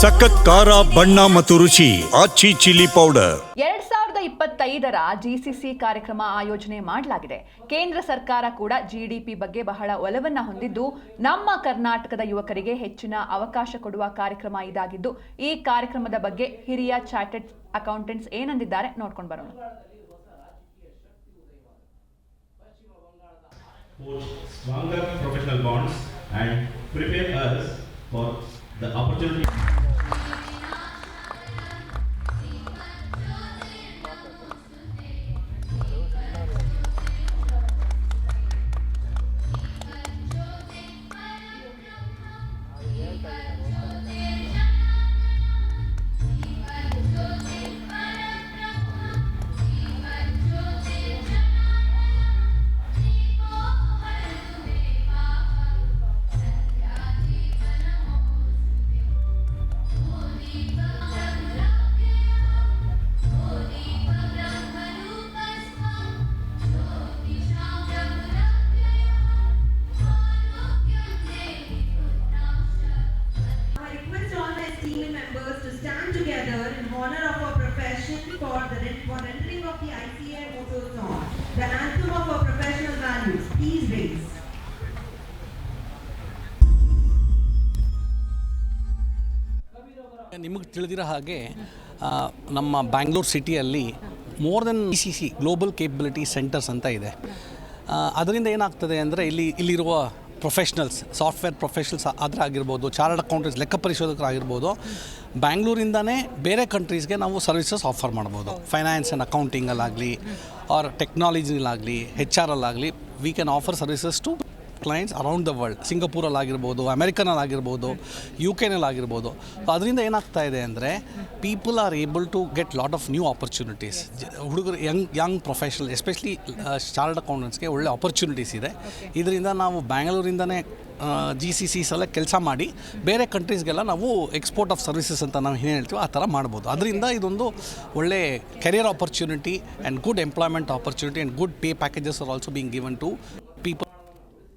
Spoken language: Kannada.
ಸಖತ್ ಖಾರ ಬಣ್ಣ ಮತ್ತು ರುಚಿ ಆಚಿ ಚಿಲ್ಲಿ ಪೌಡರ್. ಎರಡ್ ಸಾವಿರದ ಇಪ್ಪತ್ತೈದರ ಜಿಸಿಸಿ ಕಾರ್ಯಕ್ರಮ ಆಯೋಜನೆ ಮಾಡಲಾಗಿದೆ. ಕೇಂದ್ರ ಸರ್ಕಾರ ಕೂಡ ಜಿಡಿಪಿ ಬಗ್ಗೆ ಬಹಳ ಒಲವನ್ನ ಹೊಂದಿದ್ದು ನಮ್ಮ ಕರ್ನಾಟಕದ ಯುವಕರಿಗೆ ಹೆಚ್ಚಿನ ಅವಕಾಶ ಕೊಡುವ ಕಾರ್ಯಕ್ರಮ ಇದಾಗಿದ್ದು ಈ ಕಾರ್ಯಕ್ರಮದ ಬಗ್ಗೆ ಹಿರಿಯ ಚಾರ್ಟೆಡ್ ಅಕೌಂಟೆಂಟ್ಸ್ ಏನಂದಿದ್ದಾರೆ ನೋಡ್ಕೊಂಡು ಬರೋಣ. Forge stronger professional bonds and prepare us for the opportunity. Stand together in honor of our profession for the for rendering of the ICA motto song, the anthem of our professional values. Please raise. ನಿಮಗೆ ತಿಳಿದಿರೋ ಹಾಗೆ ನಮ್ಮ ಬ್ಯಾಂಗ್ಳೂರ್ ಸಿಟಿಯಲ್ಲಿ more than E C C global capability centres ಅಂತ ಇದೆ ಅದರಿಂದ ಏನಾಗ್ತದೆ ಅಂದರೆ ಇಲ್ಲಿ ಇಲ್ಲಿರುವ ಪ್ರೊಫೆಷ್ನಲ್ಸ್ ಸಾಫ್ಟ್ವೇರ್ ಪ್ರೊಫೆಷನಲ್ಸ್ ಆದರೆ ಆಗಿರ್ಬೋದು ಚಾರ್ಟರ್ಡ್ ಅಕೌಂಟೆಂಟ್ಸ್ ಲೆಕ್ಕ ಪರಿಶೋಧಕರಾಗಿರ್ಬೋದು ಬ್ಯಾಂಗ್ಳೂರಿಂದನೇ ಬೇರೆ ಕಂಟ್ರೀಸ್ಗೆ ನಾವು ಸರ್ವಿಸಸ್ ಆಫರ್ ಮಾಡ್ಬೋದು. ಫೈನಾನ್ಸ್ ಆ್ಯಂಡ್ ಅಕೌಂಟಿಂಗಲ್ಲಾಗಲಿ ಆರ್ ಟೆಕ್ನಾಲಜಿಲಾಗಲಿ H R ಅಲ್ಲಾಗಲಿ we can offer services to clients around the world ಸಿಂಗಪೂರಲ್ಲಿ ಆಗಿರ್ಬೋದು ಅಮೆರಿಕನಲ್ಲಿ ಆಗಿರ್ಬೋದು ಯು ಕೆನಲ್ಲಿ ಆಗಿರ್ಬೋದು ಅದರಿಂದ ಏನಾಗ್ತಾ ಇದೆ ಅಂದರೆ people are able to get lot of new opportunities ಹುಡುಗರು young young professional especially chartered ಅಕೌಂಟೆಂಟ್ಸ್ಗೆ ಒಳ್ಳೆ ಆಪರ್ಚುನಿಟೀಸ್ ಇದೆ. ಇದರಿಂದ ನಾವು ಬ್ಯಾಂಗ್ಳೂರಿಂದನೇ ಜಿ ಸಿ ಸಿ ಸಲ ಕೆಲಸ ಮಾಡಿ, ಬೇರೆ ಕಂಟ್ರೀಸ್ಗೆಲ್ಲ ನಾವು ಎಕ್ಸ್ಪೋರ್ಟ್ ಆಫ್ ಸರ್ವಿಸಸ್ ಅಂತ ನಾವು ಏನು ಹೇಳ್ತೀವೋ ಆ ಥರ ಮಾಡ್ಬೋದು. ಅದರಿಂದ ಇದೊಂದು ಒಳ್ಳೆ career opportunity and good employment opportunity and good pay packages are also being given to people